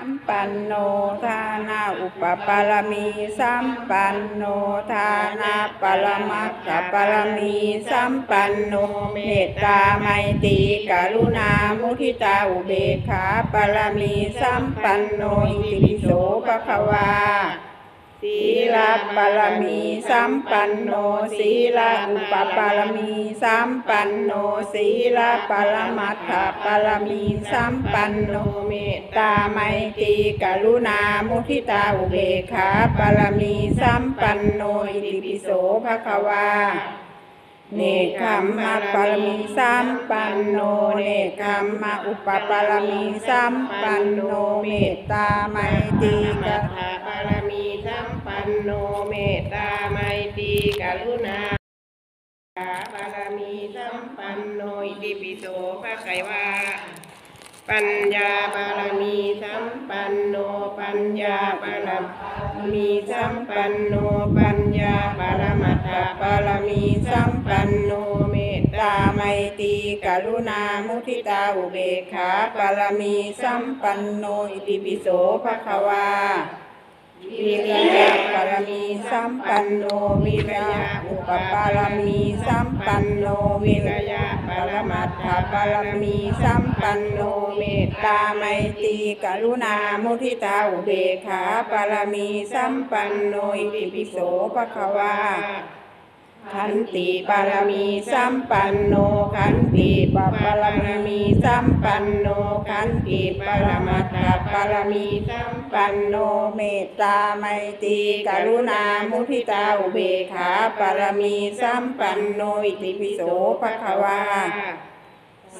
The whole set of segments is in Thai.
สัมปันโนทานาอุปปารมีสัมปันโนทานาปรมัตถปารมีสัมปันโนเมตตาไมตรีกรุณามุทิตาอุเบกขาปารมีสัมปันโนอิติปิโสภควา ศีลปารมีสัมปันโนศีลอุปปารมีสัมปันโนศีลปรมัตถปารมีสัมปันโนเมตตาไมตรีกรุณามุทิตาอุเบกขาปารมีสัมปันโนอิติปิโสภควาเนคขมมะปารมีสัมปันโน เนคขมมะอุปปารมีสัมปันโนเมตตาไมตรีกกัรุ โนเมตตาไมตรีกรุณาบารมีสัมปันโนอิติปิโสภะไขวาปัญญาบารมีสัมปันโนปัญญาบารมีสัมปันโนปัญญาบารมัตถบารมีสัมปันโนเมตตาไมตรีกรุณามุทิตาอุเบกขาปารมีสัมปันโนอิติปิโสภควา วิริยะปารมีสัมปันโนวิริยะอุปปารมีสัมปันโนวิริยะปรมัตถปารมีสัมปันโนเมตตาไมตรีกรุณามุทิตาอุเบขาปารมีสัมปันโนอิติปิโสภควา ขันติปารมีสัมปันโนขันติปปารมีสัมปันโนขันติปรมัตถปารมีสัมปันโนเมตตาไมตรีกรุณามุทิตาอุเบกขาปารมีสัมปันโนอิติปิโสภควา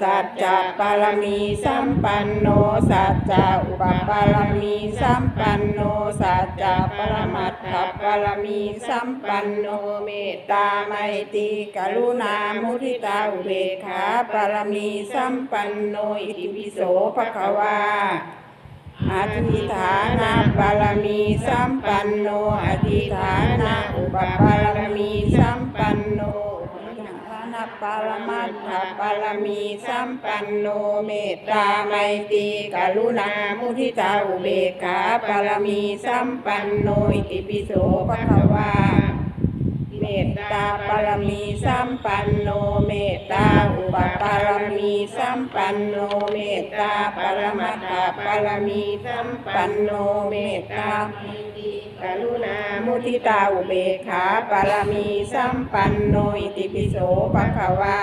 สัจจะปารมีสัมปันโนสัจจะอุปปารมีสัมปันโนสัจจะปรมัตถปารมีสัมปันโนเมตตาไมตรีกรุณามุทิตาอุเบกขาปารมีสัมปันโนอิติปิโสภควาอธิฐานาบารมีสัมปันโนอธิฐานาอุปปารมีสัมปันโน ปารมัตถปารมีสัมปันโนเมตตาไมตีกรุณามุทิตาอุเบกขาปารมีสัมปันโนอิติปิโสภควาเมตตาปารมีสัมปันโนเมตตาอุปปารมีสัมปันโนเมตตาปรมัตถปารมีสัมปันโนเมตตา กรุณามุทิตาอุเบกขาปารมีสัมปันโนอิติปิโสภคะวา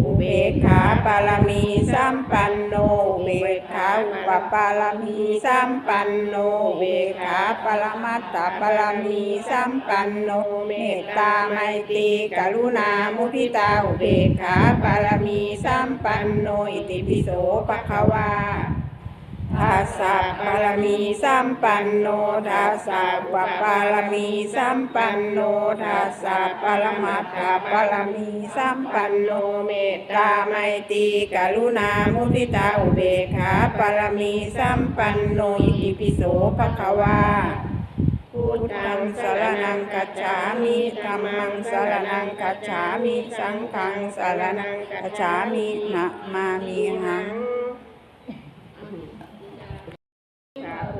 อุเบกขาปารมีสัมปันโนอุเบกขาอุปปารมีสัมปันโนอุเบกขาปรมัตถปารมีสัมปันโนเมตตาไมตรีกรุณามุทิตาอุเบกขาปารมีสัมปันโนอิติปิโสภคะวา ทัสสะปารมีสัมปันโนทัสสะอุปารมีสัมปันโนทัสสะปรมัตถปารมีสัมปันโนเมตตาไมตรีกรุณามุทิตาอุเบกขาปารมีสัมปันโนอิปิโสภควาพุทธังสารนังกัจฉามิธัมมังสารนังกัจฉามิ สังฆังสารนังกัจฉามินะมามิหัง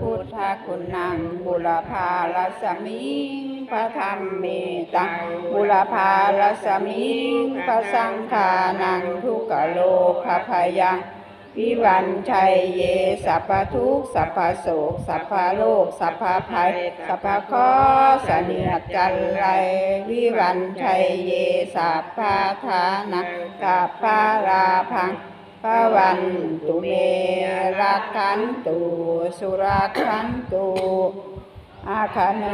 พุ ทธคุณังบุรพาลสมิงพระธรรมเมตังบุรพาลสมิงพระสังฆานังทุกขโลกพยังวิวันชัยเยสัพพทุกสัพพโศกสัพพโลกสัพพภัยสัพพข้อเสนียดจันไรวิวันชัยเยสัพพาทานังกัปปาราพัง พวันตุเมรักขันตุสุรักขันตุอาคาเน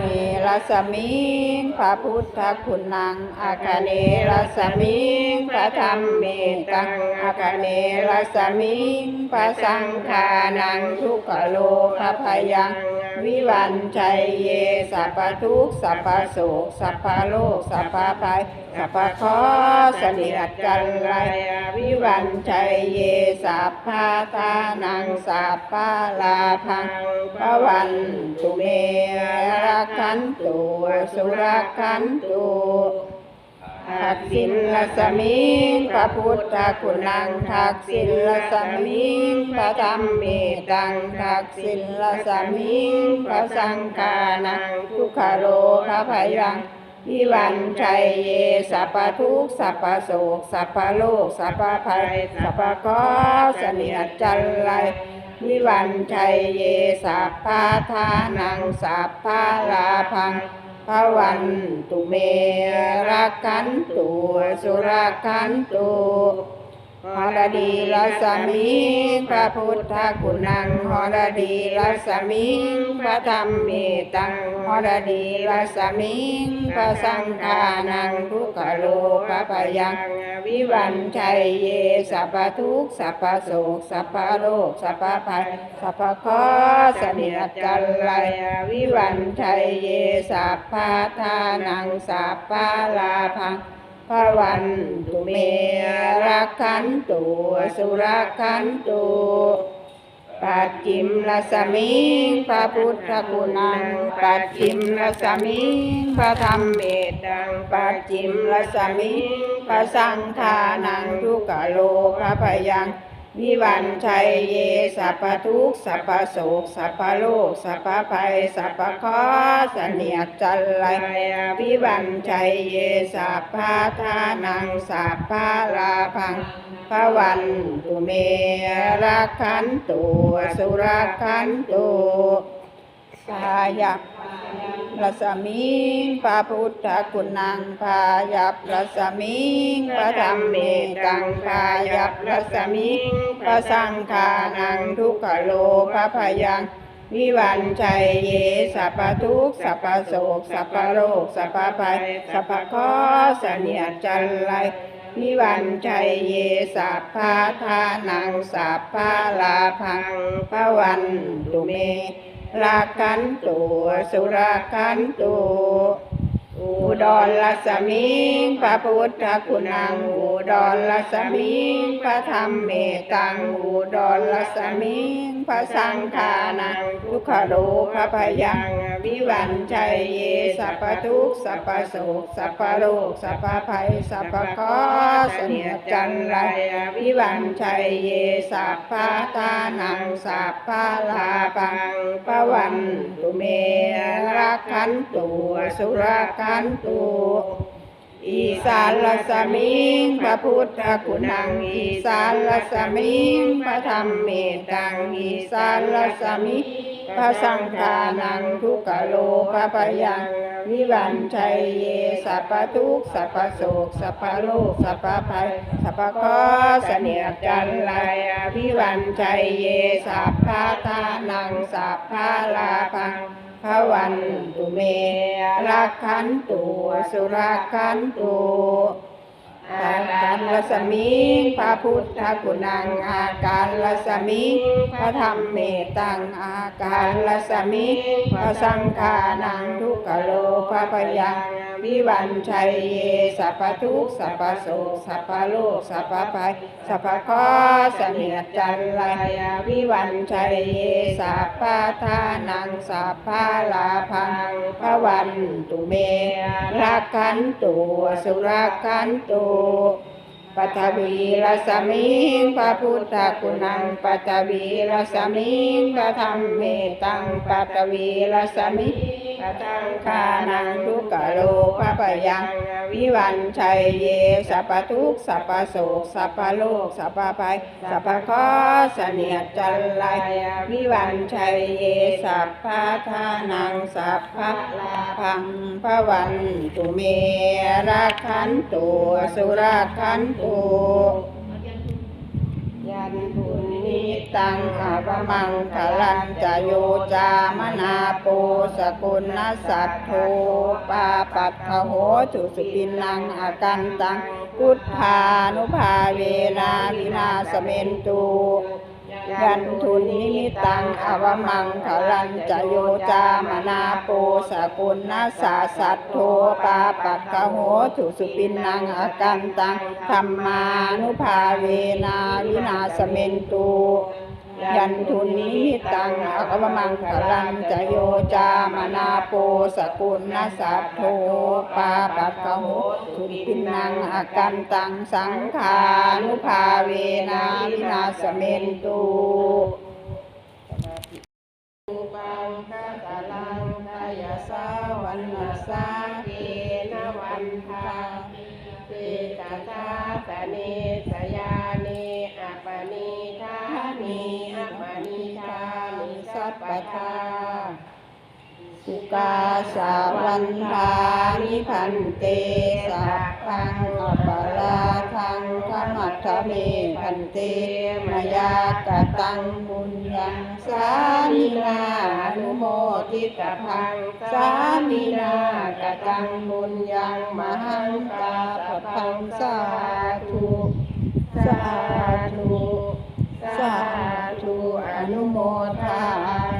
รัสมิงพระพุทธคุณนังอาคาเนรัสมิงพระธรรมเมตังอาคาเนรัสมิงพระสังฆานังทุกขโลกพยังวิวันชัยเยสัพพทุกสัพพโศกสัพพโลกสัพพภัย สัพพขอเสนียดจันไรวิวันชัยเยสัพพาทานังสัพพาลาพังพระวันตุเมรักขันตุสุรักขันตุทักษิณลสมิงพระพุทธคุณังทักษิณลสมิงพระธรรมเมตังทักษิณลสมิงพระสังฆานังทุกขโลภะพยัง วิวันชัยเยสัพพทุกสัพพโศกสัพพโลกสัพพภัยสัพพคราะห์เสนียดจันไรวิวันชัยเยสัพพาทานังสัพพาลาพังพระวันตุเมรักขันตุสุรักขันตุ หอรดีรัสมิงพระพุทธคุณังหอรดีรัสมิงพระธรรมเมตังหอรดีรัสมิงพระสังฆานังทุกขโลภะพยังวิวันชัยเยสัพพทุกข์สัพพโศกสัพพโรคสัพพภัยสัพพเคราะห์เสนียดจันไรวิวันชัยเยสัพพาทานังสัพพาลาพัง พระวันตุเมรักขันตุสุรักขันตุปัจจิมลสมิงพระพุทธคุณังปัจจิมลสมิงพระธรรมเมตังปัจจิมลสมิงพระสังฆานังทุกขโลภะพยัง วิวันชัยเยสัพพทุกสัพพโศกสัพพโลกสัพพภัยสัพพคราะห์เนียจันไรวิวันชัยเยสัพพาทานังสัพพาลาพังพระวันตุเมรักขันตุสุรักขันตุสายั กรัสมิงพระพุทธคุณังพายับรัสมิงพระธรรมเมตังพายับรัสมิงพระสังฆานังทุกขโลภะพยังวิวันชัยเยสัพพทุกสัพพโศกสัพพโรคสัพพภัยสัพพเคราะเสนียดจันไรวิวันชัยเยสัพพาทานังสัพพาลาพังพระวันตุเม ราคันตุสุราคันตุอุดรลสมิงพระพุทธคุณังอุดรลสมิงพระธรรมเมตังอุดรลสมิงพระสังฆานังทุกขโลภะพยัง วิวันชัยเยสัพพทุกสัพพโศกสัพพโรคสัพพภัยสัพพคราะห์เสนียจันไรวิวันชัยเยสัพพาทานังสัพพลาปังปวันตุเมรักขันตุสุรักขันตุอีสานลสมิงพระพุทธคุณังอีสานลสมิงพระธรรมเมตังอีสานลสมิง พระสังฆานังทุกโลภะพยังวิวันชัยเยสัพพทุกสัพพโศกสัพพโลกสัพพภัยสัพพคเสนียจันไรวิวันชัยเยสัพพาทานังสัพพาลาพังพระวันตุเมรักขันตุสุรักขันตุ อาการลสมิงพระพุทธคุณังอาการลสมิงพระธรรมเมตังอาการลสมิงพระสังฆานังทุกขโลภะพยัง วิวันชัยเยสัพพทุกสัพพโศกสัพพโลกสัพพภัยสัพพเคราะห์เสนียจันไรวิวันชัยเยสัพพทานังสัพพลาพังพระวันตุเมรักขันตุสุรักขันตุปัทวีรสมิงพระพุทธคุณังปัทวีรสมิงพระธรรมเมตังปัทวีรสมิง คานังทุกขโลภะพยังวิวันชัยเยสัพพทุกสัพพโศกสัพพโลกสัพพภัยสัพพคราะห์เสนียจันไรวิวันชัยเยสัพพทานังสัพพลาพังพระวันตุเมรักขันตุสุรักขันตุยันทุ ตังอาภมังคลันจะโยจามนาปูสกุลนสัตโทปาปัตขโหจุสุปินังอากันตังพุทธานุภาเวนาวินาสเมนตู ยันทุนนิมิตังอวมังขลันจโยจามนาโปสกุลนาสาสัตโทปาปักโหถุสุปินนังอากันตังธรรมานุภาเวนาวินาสเมนตุ ยันทุนนิมิตังอักวมังคลังจะโยจามนาโปสกุลนาสัพโทปาปัตโหทุนปินังอากันตังสังขานุภาเวนาวินาสเมนตุอุปังคตาลังกายสาวันนาสาเกนวันทาเตตาตาตะเน ทาสุกาสาวันทานิพันเตสัพพังอปาราทังขมัทธเมพันเตมยากตังบุญยังสามินาอนุโมทิตพังสามินากตังบุญยังมหังกาปพังสาธุสาธุสาธุอนุโมทา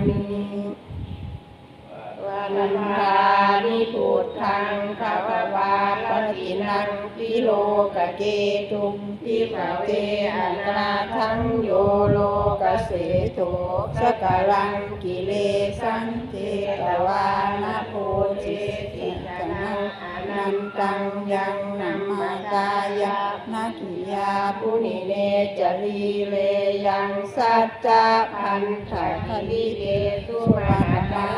มิวันทานิพุทธังภะคะวาปฏินังพิโลกเกตุมพิภะเวอันนาทังโยโลกเสโตสกลังกิเลสังเจตวานะโพเจติจนังอนันตังยังนัมมาตายะนาคิยาปุณิเนจรีเลยังสัจจพันธะคลิเกตุมานา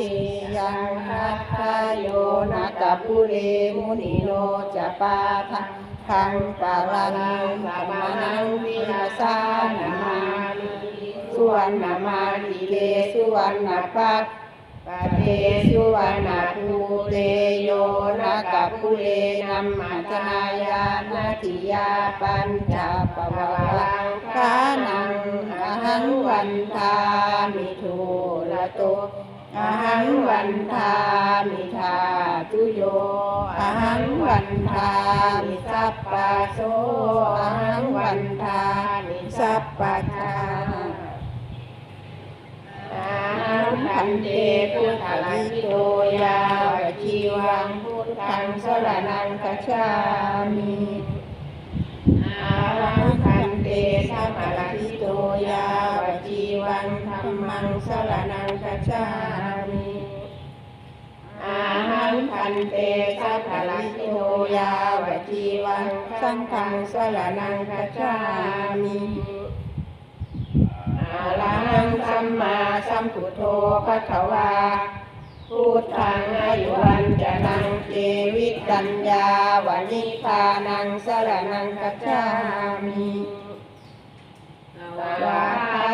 ตเทยังนัตโยนาตปุเรมุนิโนจะปาทังทังปารานังสัมมานังวินาสานามามสุวรรณมาทิเลสุวรรณปัตปะเทสุวรรณภูเตโยนะกัปปุเรนัมมาตนายานาทิยาปัญจปวารังคานังอหังวันทามิทุระโต อหังวันทามิทาตุโยอหังวันทามิสัพปะโสอหังวันทามิสัพปะทาอาหังพันเตพุทธลิโตยาวชีวังพุทธังสรนังคัจฉามิอาหังพันเตสัพพะลิโตยาว วังธัมมังสรนังคัจฉามิอาหังพันเตสัพพลิโตยาวชีวังสังฆังสรนังคัจฉามิอาลังสัมมาสัมพุทโธภะคะวาพุทธังอายุวันจะนังเจวิตัญญาวานิพานังสรนังกัจฉามิ วา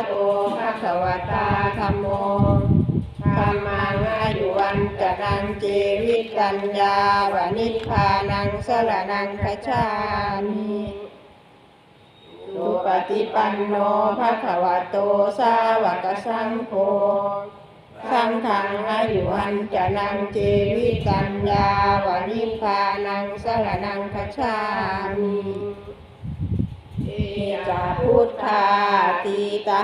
โตภะคะวตาธัมโมธัมมังอายุวันจะนังเจวิตัญญาวานิพานังสรนังกัจามิสุปฏิปันโนภะคะวะโตสาวกสังโฆสังฆังอายุวันจะนังเจวิตัญญาวานิพานังสรนังคัจามิ จาพุทธาตีตา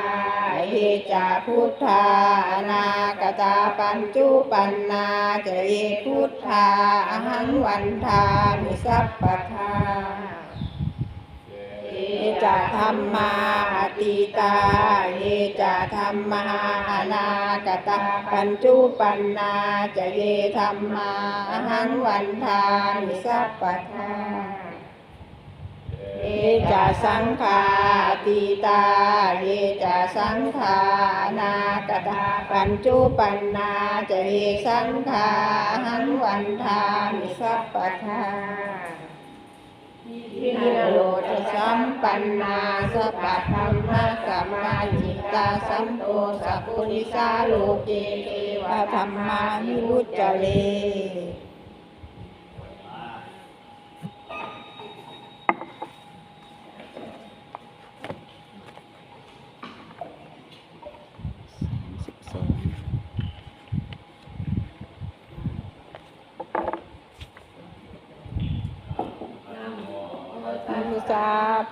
เอจาพุทธาอนาคตาปัญจุปันนาเจเอพุทธาอหังวันทามิสัพพทาเอจะธรรมาติตาเอจะธรรมาอนาคตาปัญจุปันนาจะเยธรรมาอหังวันทามิสัพพทา เอจสังขาติตาเอจสังขานาคตาปัญจุปันนาจะเยสังขาหังวันทามิสัพพทาวินโรธสัมปันนาสัพพะธรรมะสัมมาจิตตาสัมโตสัพพุริสาโลเกเทวะธรรมานิรุจเจเล อัมสาภ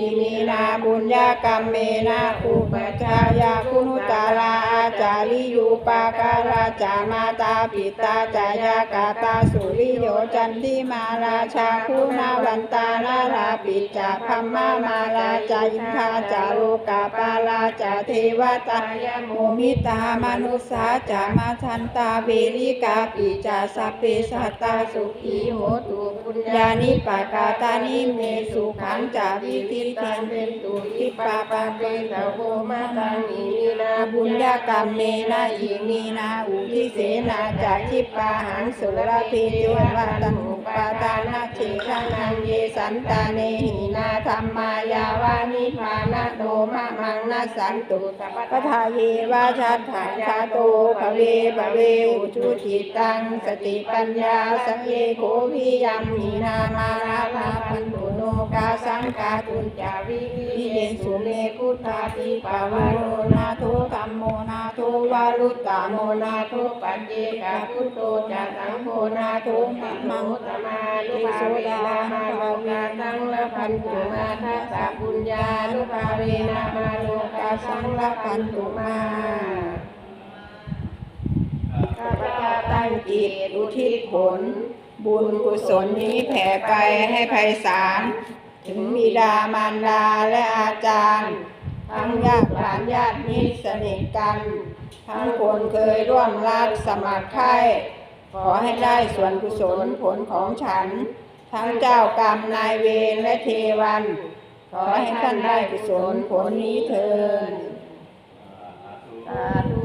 อิมินาบุญญากรรมเมนะอุปชายาคุณุตาราอาจาริยุปาการาจามาตาปิตาจายากาตาสุริโยจันทิมาราชาคุณาวันตานาราปิจาพัมมามาราจาอินทาจาโลกาปาราจาเทวตายโมมิตามนุสาจามาทันตาเวริกาปิจาสัพเพสัตตาสุขีโหตุปุญญานิปากาตานิเมสุขังจาวิทิตังเป็นตุทิปาปาเปสะโภมาตังอิมินาบุญญากรรมเมนะอิมีนาอุทิเสนาจาชิปาหังสุรพิเทวตังอุปาตานาเชขานังเยสันตาเนหินาธรรมายาวานิพานะโตมะมังนาสันตุสัพพทาเยวาชัตถาชาโตภเวภเวอุชุจิตังสติปัญญาสังเยโควิยัมหินามาราภาพันตุาสังกาตุจาวิวิเยสุเมกุตาติปวาโรนาโทธัมโมนาโทวารุตตาโมนาโทปัจเจกาพุทโตจัสังโฆนาโทมัมมังตมานุภาเวนามาโลกาสังละพันตุมาทัสสะปุญญานุภาเวนามาโลกาสังละพันตุมาข้าพเจ้าตั้งจิตอุทิศผลบุญกุศลนี้แผ่ไปให้ไพศาล ถึงบิดามารดาและอาจารย์ ทั้งญาติหลานญาติมิตรสนิทกัน ทั้งคนเคยร่วมรักสมัครใคร่ขอให้ได้ส่วนกุศลผลของฉัน ทั้งเจ้ากรรมนายเวรและเทวัน ขอให้ท่านได้กุศลผลนี้เถิดสาธุ